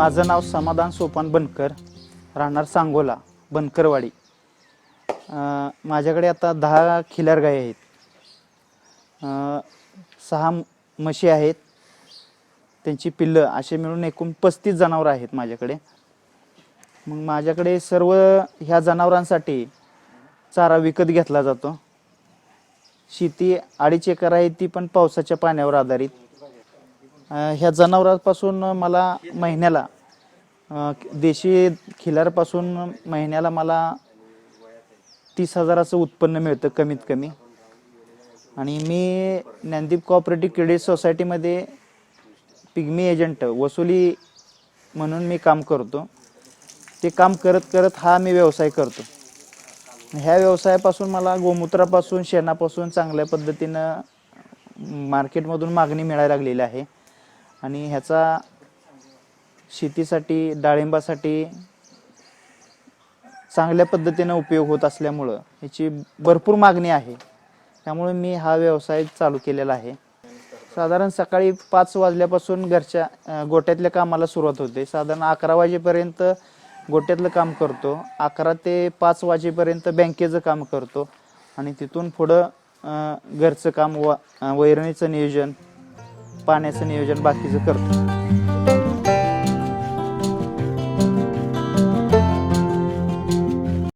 माझं नाव समाधान सोपान बनकर राहणार सांगोला बनकरवाडी. माझ्याकडे आता दहा खिलार गाय आहेत. सहा म्हशी आहेत. त्यांची पिल्लं असे मिळून एकूण पस्तीस जनावरं आहेत माझ्याकडे. मग माझ्याकडे सर्व ह्या जनावरांसाठी चारा विकत घेतला जातो. शेती अडीच एकर आहे ती पण पावसाच्या पाण्यावर आधारित. ह्या जनावरांपासून मला महिन्याला देशी खिलारपासून महिन्याला मला तीस हजाराचं उत्पन्न मिळतं कमीत कमी. आणि मी ज्ञानदीप कॉपरेटिव्ह क्रेडिट सोसायटीमध्ये पिग्मी एजंट वसुली म्हणून मी काम करतो. ते काम करत करत हा मी व्यवसाय करतो. ह्या व्यवसायापासून मला गोमूत्रापासून शेणापासून चांगल्या पद्धतीनं मार्केटमधून मागणी मिळायला लागलेली आहे. आणि ह्याचा शेतीसाठी डाळिंबासाठी चांगल्या पद्धतीनं उपयोग होत असल्यामुळं ह्याची भरपूर मागणी आहे. त्यामुळे मी हा व्यवसाय चालू केलेला आहे. साधारण सकाळी पाच वाजल्यापासून घरच्या गोट्यातल्या कामाला सुरुवात होते. साधारण अकरा वाजेपर्यंत गोट्यातलं काम करतो. अकरा ते पाच वाजेपर्यंत बँकेचं काम करतो. आणि तिथून पुढं घरचं काम व वैरणीचं नियोजन पाण्याचं नियोजन बाकीचं करतो.